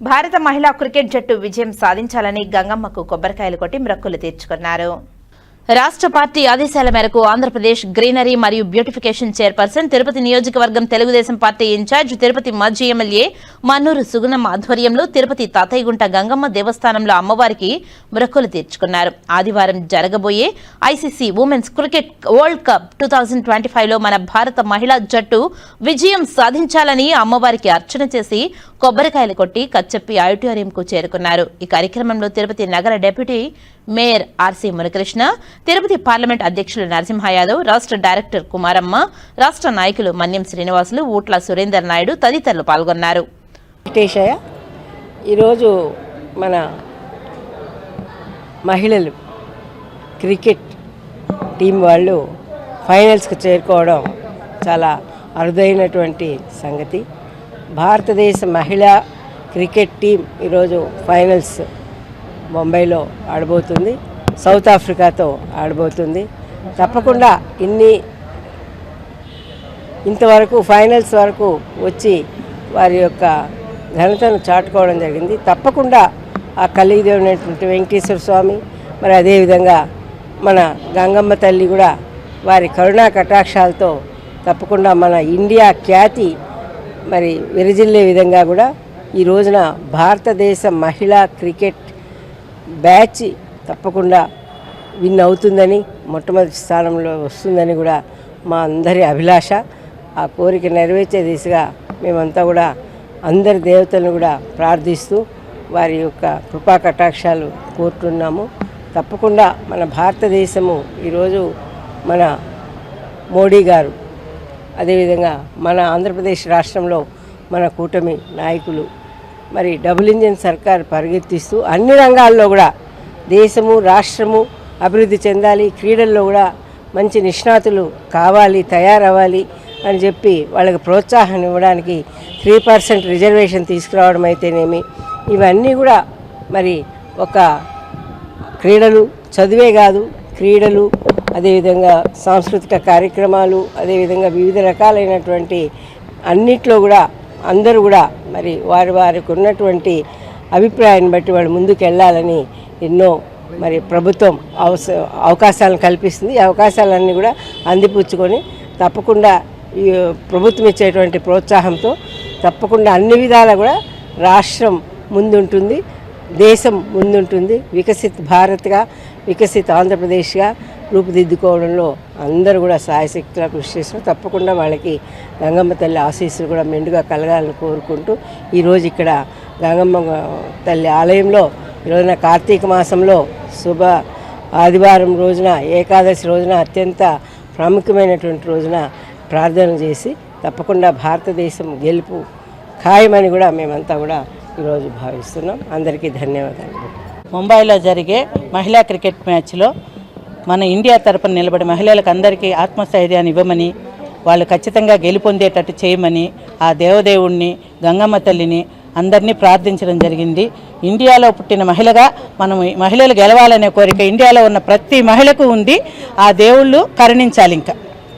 భారత మహిళా క్రికెట్ జట్టు విజయం సాధించాలని గంగమ్మకు కొబ్బరికాయలు కొట్టి మ్రక్కులు తీర్చుకున్నారు. రాష్ట్ర పార్టీ ఆదేశాల మేరకు ఆంధ్రప్రదేశ్ గ్రీనరీ మరియు బ్యూటిఫికేషన్ చైర్పర్సన్ తిరుపతి నియోజకవర్గం తెలుగుదేశం పార్టీ ఇన్ఛార్జ్ తిరుపతి మాజీ ఎమ్మెల్యే మన్నూరు సుగుణమ్మ ఆధ్వర్యంలో తిరుపతి తాతయ్యగుంట గంగమ్మ దేవస్థానంలో అమ్మవారికి మ్రక్కులు తీర్చుకున్నారు. ఆదివారం జరగబోయే ICC women's cricket world cup two thousand twenty ఫైవ్లో మన భారత మహిళా జట్టు విజయం సాధించాలని అమ్మవారికి అర్చన చేసి కొబ్బరికాయలు కొట్టి కచ్చెప్పి ఆడిటోరియంకు చేరుకున్నారు. ఈ కార్యక్రమంలో తిరుపతి నగర deputy mayor RC Murakrishna Tirupati parliament అధ్యక్షులు నరసింహ యాదవ్ రాష్ట్ర డైరెక్టర్ కుమారమ్మ రాష్ట్ర నాయకులు మన్యం శ్రీనివాసులు ఊట్ల సురేందర్ నాయుడు తదితరులు పాల్గొన్నారు. ఈరోజు మన మహిళలు క్రికెట్ టీం వాళ్ళు ఫైనల్స్కి చేరుకోవడం చాలా అరుదైనటువంటి సంగతి. భారతదేశ మహిళా క్రికెట్ టీం ఈరోజు ఫైనల్స్ ముంబైలో ఆడబోతుంది సౌత్ ఆఫ్రికాతో ఆడబోతుంది. తప్పకుండా ఇన్ని ఇంతవరకు ఫైనల్స్ వరకు వచ్చి వారి యొక్క ఘనతను చాటుకోవడం జరిగింది. తప్పకుండా ఆ కలిగిదేవినటువంటి వెంకటేశ్వర స్వామి మరి అదేవిధంగా మన గంగమ్మ తల్లి కూడా వారి కరుణా కటాక్షాలతో తప్పకుండా మన ఇండియా ఖ్యాతి మరి విరజిల్లే విధంగా కూడా ఈ రోజున భారతదేశ మహిళా క్రికెట్ బ్యాచ్ తప్పకుండా విన్ అవుతుందని మొట్టమొదటి స్థానంలో వస్తుందని కూడా మా అందరి అభిలాష. ఆ కోరిక నెరవేర్చే దిశగా మేమంతా కూడా అందరి దేవతలను కూడా ప్రార్థిస్తూ వారి యొక్క కృపా కటాక్షాలు కోరుతున్నాము. తప్పకుండా మన భారతదేశము ఈరోజు మన మోడీ గారు అదేవిధంగా మన ఆంధ్రప్రదేశ్ రాష్ట్రంలో మన కూటమి నాయకులు మరి డబుల్ ఇంజిన్ సర్కార్ పరిగెత్తిస్తూ అన్ని రంగాల్లో కూడా దేశము రాష్ట్రము అభివృద్ధి చెందాలి క్రీడల్లో కూడా మంచి నిష్ణాతులు కావాలి తయారవ్వాలి అని చెప్పి వాళ్ళకి ప్రోత్సాహం ఇవ్వడానికి త్రీ పర్సెంట్ రిజర్వేషన్ తీసుకురావడం అయితేనేమి ఇవన్నీ కూడా మరి ఒక క్రీడలు చదువే కాదు క్రీడలు అదేవిధంగా సాంస్కృతిక కార్యక్రమాలు అదేవిధంగా వివిధ రకాలైనటువంటి అన్నిట్లో కూడా అందరూ కూడా మరి వారి వారికి ఉన్నటువంటి అభిప్రాయాన్ని బట్టి వాళ్ళు ముందుకు వెళ్ళాలని ఎన్నో మరి ప్రభుత్వం అవస అవకాశాలను కల్పిస్తుంది. ఈ అవకాశాలన్నీ కూడా అందిపుచ్చుకొని తప్పకుండా ఈ ప్రభుత్వం ఇచ్చేటువంటి ప్రోత్సాహంతో తప్పకుండా అన్ని విధాలా కూడా రాష్ట్రం ముందుంటుంది దేశం ముందుంటుంది వికసిత్ భారత్గా వికసిత ఆంధ్రప్రదేశ్గా రూపుదిద్దుకోవడంలో అందరూ కూడా సాయశక్తిగా కృషి చేసిన తప్పకుండా వాళ్ళకి గంగమ్మ తల్లి ఆశీస్సులు కూడా మెండుగా కలగాలని కోరుకుంటూ ఈరోజు ఇక్కడ గంగమ్మ తల్లి ఆలయంలో ఈరోజున కార్తీక మాసంలో శుభ ఆదివారం రోజున ఏకాదశి రోజున అత్యంత ప్రాముఖ్యమైనటువంటి రోజున ప్రార్థన చేసి తప్పకుండా భారతదేశం గెలుపు ఖాయమని కూడా మేమంతా కూడా ఈరోజు భావిస్తున్నాం. అందరికీ ధన్యవాదాలు. ముంబైలో జరిగే మహిళా క్రికెట్ మ్యాచ్లో మన ఇండియా తరపున నిలబడి మహిళలకు అందరికీ ఆత్మస్థైర్యాన్ని ఇవ్వమని వాళ్ళు ఖచ్చితంగా గెలుపొందేటట్టు చేయమని ఆ దేవదేవుణ్ణి గంగమ్మ తల్లిని అందరినీ ప్రార్థించడం జరిగింది. ఇండియాలో పుట్టిన మహిళగా మనం మహిళలు గెలవాలనే కోరిక ఇండియాలో ఉన్న ప్రతి మహిళకు ఉంది. ఆ దేవుళ్ళు కరుణించాలి ఇంకా.